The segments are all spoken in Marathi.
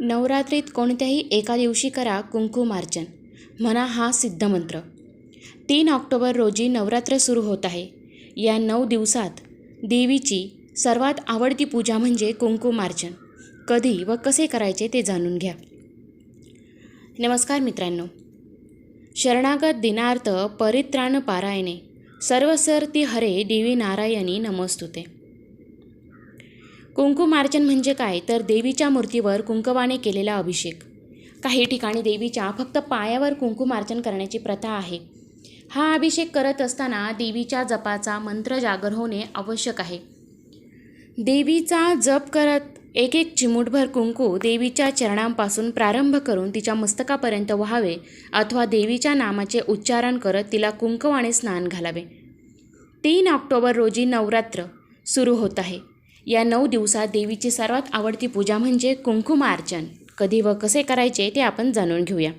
नवरात्रीत कोणत्याही एका दिवशी करा कुंकुमार्चन. म्हणा हा सिद्धमंत्र. तीन ऑक्टोबर रोजी नवरात्र सुरू होत आहे. या नऊ दिवसात देवीची सर्वात आवडती पूजा म्हणजे कुंकुमार्चन. कधी व कसे करायचे ते जाणून घ्या. नमस्कार मित्रांनो. शरणागत दिनार्थ परित्राण पारायणे सर्वसर्ती हरे देवी नारायणी नमस्तुते. कुंकुमार्चन म्हणजे काय? तर देवीच्या मूर्तीवर कुंकवाने केलेला अभिषेक. काही ठिकाणी देवीच्या फक्त पायावर कुंकुमार्चन करण्याची प्रथा आहे. हा अभिषेक करत असताना देवीच्या जपाचा मंत्र जागर होणे आवश्यक आहे. देवीचा जप करत एक एक चिमूटभर कुंकू देवीच्या चरणांपासून प्रारंभ करून तिच्या मस्तकापर्यंत व्हावे अथवा देवीच्या नामाचे उच्चारण करत तिला कुंकवाने स्नान घालावे. तीन ऑक्टोबर रोजी नवरात्र सुरू होत आहे. या नऊ दिवसात देवीची सर्वात आवडती पूजा म्हणजे कुंकुमार्चन कधी व कसे करायचे ते आपण जाणून घेऊया.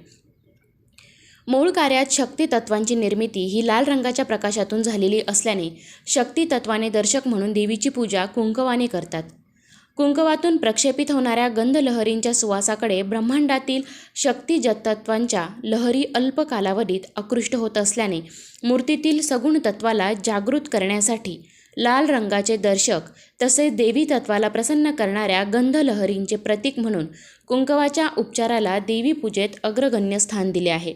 मूळ कार्यात शक्ती तत्वांची निर्मिती ही लाल रंगाच्या प्रकाशातून झालेली असल्याने शक्ती तत्वाने दर्शक म्हणून देवीची पूजा कुंकवाने करतात. कुंकवातून प्रक्षेपित होणाऱ्या गंधलहरींच्या सुवासाकडे ब्रह्मांडातील शक्ती तत्वांच्या लहरी अल्प कालावधीत आकृष्ट होत असल्याने मूर्तीतील सगुण तत्वाला जागृत करण्यासाठी लाल रंगाचे दर्शक तसेच देवी तत्वाला प्रसन्न करणाऱ्या गंधलहरींचे प्रतीक म्हणून कुंकवाच्या उपचाराला देवी पूजेत अग्रगण्य स्थान दिले आहे.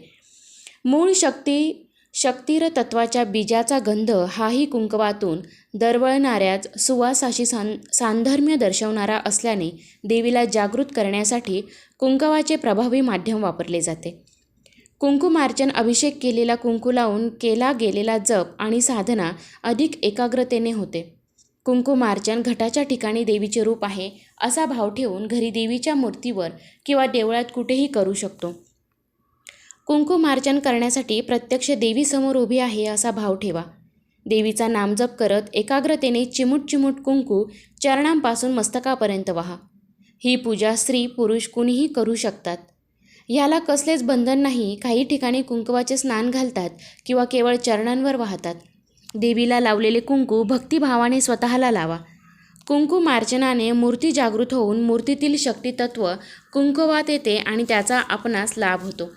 मूळ शक्ती शक्तीर तत्वाच्या बीजाचा गंध हाही कुंकवातून दरवळणाऱ्याच सुवासाशी सां सांधर्म्य दर्शवणारा असल्याने देवीला जागृत करण्यासाठी कुंकवाचे प्रभावी माध्यम वापरले जाते. कुंकुमार्चन अभिषेक केलेला कुंकू लावून केला गेलेला जप आणि साधना अधिक एकाग्रतेने होते. कुंकुमार्चन घटाच्या ठिकाणी देवीचे रूप आहे असा भाव ठेवून घरी देवीच्या मूर्तीवर किंवा देवळात कुठेही करू शकतो. कुंकुमार्चन करण्यासाठी प्रत्यक्ष देवीसमोर उभी आहे असा भाव ठेवा. देवीचा नामजप करत एकाग्रतेने चिमूट चिमूट कुंकू चरणांपासून मस्तकापर्यंत व्हा. ही पूजा स्त्री पुरुष कुणीही करू शकतात. याला कसलेच बंधन नाही. काही ठिकाणी कुंकवाचे स्नान घालतात किंवा केवळ चरणांवर वाहतात. देवीला लावलेले कुंकू भक्तिभावाने स्वतःला लावा. कुंकू मार्चनाने मूर्ती जागृत होऊन मूर्तीतील शक्तितत्व कुंकवात येते आणि त्याचा आपणास लाभ होतो.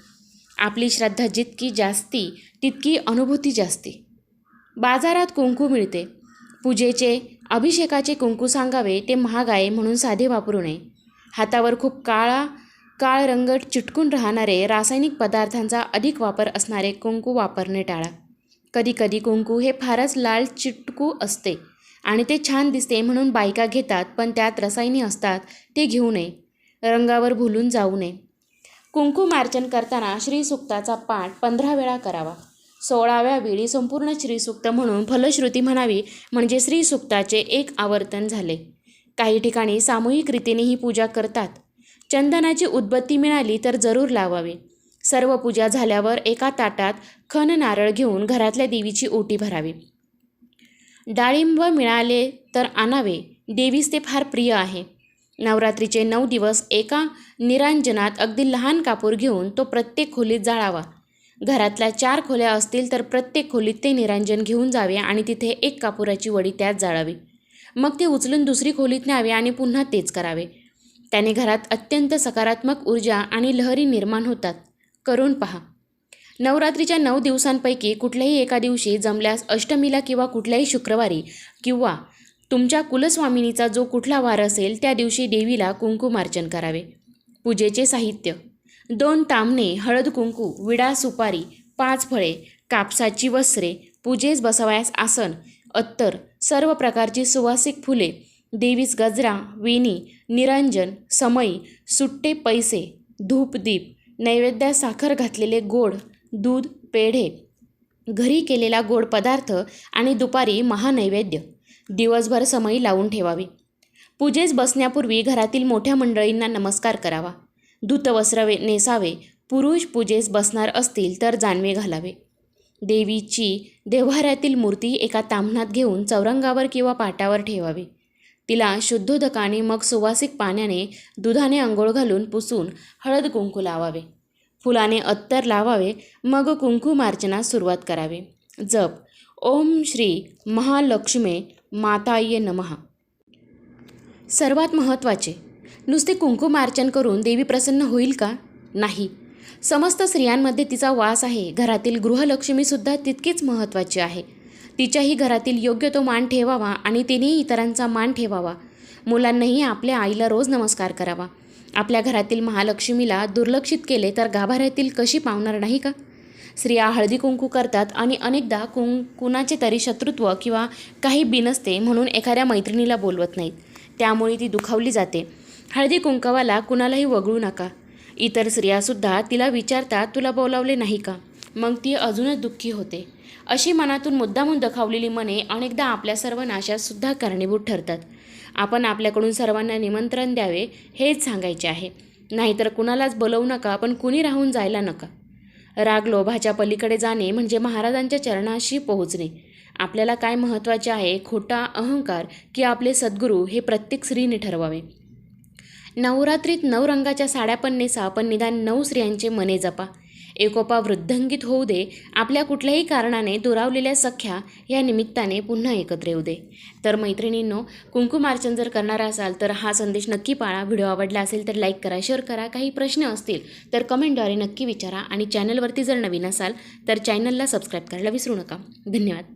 आपली श्रद्धा जितकी जास्ती तितकी अनुभूती जास्ती. बाजारात कुंकू मिळते. पूजेचे अभिषेकाचे कुंकू सांगावे ते महाग आहे म्हणून साधे वापरू नये. हातावर खूप काळा काळ रंगट चिटकून राहणारे रासायनिक पदार्थांचा अधिक वापर असणारे कुंकू वापरणे टाळा. कधीकधी कुंकू हे फारच लाल चिटकू असते आणि ते छान दिसते म्हणून बायका घेतात पण त्यात रसायने असतात ते घेऊ नये. रंगावर भुलून जाऊ नये. कुंकुमार्चन करताना श्रीसुक्ताचा पाठ पंधरा वेळा करावा. सोळाव्या वेळी संपूर्ण श्रीसुक्त म्हणून फलश्रुती म्हणावी म्हणजे श्रीसुक्ताचे एक आवर्तन झाले. काही ठिकाणी सामूहिक रीतीने ही पूजा करतात. चंदनाची उदबत्ती मिळाली तर जरूर लावावी. सर्व पूजा झाल्यावर एका ताटात खण नारळ घेऊन घरातल्या देवीची ओटी भरावी. डाळिंब मिळाले तर आणावे देवीस ते फार प्रिय आहे. नवरात्रीचे नऊ दिवस एका निरांजनात अगदी लहान कापूर घेऊन तो प्रत्येक खोलीत जाळावा. घरातल्या चार खोल्या असतील तर प्रत्येक खोलीत ते निरांजन घेऊन जावे आणि तिथे एक कापुराची वडी त्यात जाळावी. मग ते उचलून दुसरी खोलीत न्यावे आणि पुन्हा तेच करावे. त्याने घरात अत्यंत सकारात्मक ऊर्जा आणि लहरी निर्माण होतात. करून पहा. नवरात्रीच्या नऊ दिवसांपैकी कुठल्याही एका दिवशी जमल्यास अष्टमीला किंवा कुठल्याही शुक्रवारी किंवा तुमच्या कुलस्वामिनीचा जो कुठला वार असेल त्या दिवशी देवीला कुंकुमार्चन करावे. पूजेचे साहित्य. दोन तामणे हळद कुंकू विडा सुपारी पाच फळे कापसाची वस्त्रे पूजेस बसवायास आसन अत्तर सर्व प्रकारची सुवासिक फुले देवीस गजरा वेणी निरंजन समई सुट्टे पैसे धूपदीप नैवेद्यात साखर घातलेले गोड दूध पेढे. घरी केलेला गोड पदार्थ आणि दुपारी महानैवेद्य. दिवसभर समयी लावून ठेवावी. पूजेस बसण्यापूर्वी घरातील मोठ्या मंडळींना नमस्कार करावा. धूतवस्त्र नेसावे. पुरुष पूजेस बसणार असतील तर जानवे घालावे. देवीची देव्हाऱ्यातील मूर्ती एका ताम्हणात घेऊन चौरंगावर किंवा पाटावर ठेवावी. तिला शुद्धोदकाने मग सुवासिक पाण्याने दुधाने आंघोळ घालून पुसून हळद कुंकू लावावे. फुलाने अत्तर लावावे मग कुंकुमार्चनास सुरुवात करावी. जप. ओम श्री महालक्ष्मे माताये नमः. सर्वात महत्त्वाचे. नुसते कुंकुमार्चन करून देवी प्रसन्न होईल का? नाही. समस्त स्त्रियांमध्ये तिचा वास आहे. घरातील गृहलक्ष्मीसुद्धा तितकीच महत्त्वाची आहे. तिच्याही घरातील योग्य तो मान ठेवावा आणि तिनेही इतरांचा मान ठेवावा. मुलांनाही आपल्या आईला रोज नमस्कार करावा. आपल्या घरातील महालक्ष्मीला दुर्लक्षित केले तर गाभाऱ्यातील कशी पावणार नाही का? स्त्रिया हळदी कुंकू करतात आणि अनेकदा कुं कुणाचे तरी शत्रुत्व किंवा काही बिनसते म्हणून एखाद्या मैत्रिणीला बोलवत नाहीत. त्यामुळे ती दुखावली जाते. हळदी कुंकवाला कुणालाही वगळू नका. इतर स्त्रियासुद्धा तिला विचारतात तुला बोलावले नाही का? मग ती अजूनच दुःखी होते. अशी मनातून मुद्दामून दखावलेली मने अनेकदा आपल्या सर्व नाशातसुद्धा कारणीभूत ठरतात. आपण आपल्याकडून सर्वांना निमंत्रण द्यावे हेच सांगायचे आहे. नाहीतर कुणालाच बोलवू नका पण कुणी राहून जायला नका. राग लोभाच्या पलीकडे जाणे म्हणजे महाराजांच्या चरणाशी पोहोचणे. आपल्याला काय महत्त्वाचे आहे खोटा अहंकार की आपले सद्गुरू हे प्रत्येक स्त्रीने ठरवावे. नवरात्रीत नऊ रंगाच्या साड्या पण नेसा पण निदान नऊ स्त्रियांचे मने जपा. एकोपा वृद्धंगित होऊ दे आपल्या कुठल्याही कारणाने दुरावलेल्या सख्या या निमित्ताने पुन्हा एकत्र येऊ दे. तर मैत्रिणींनो कुंकुमार्चन जर करणार असाल तर हा संदेश नक्की पाळा. व्हिडिओ आवडला असेल तर लाईक करा शेअर करा. काही प्रश्न असतील तर कमेंटद्वारे नक्की विचारा. आणि चॅनलवरती जर नवीन असाल तर चॅनलला सबस्क्राईब करायला विसरू नका. धन्यवाद.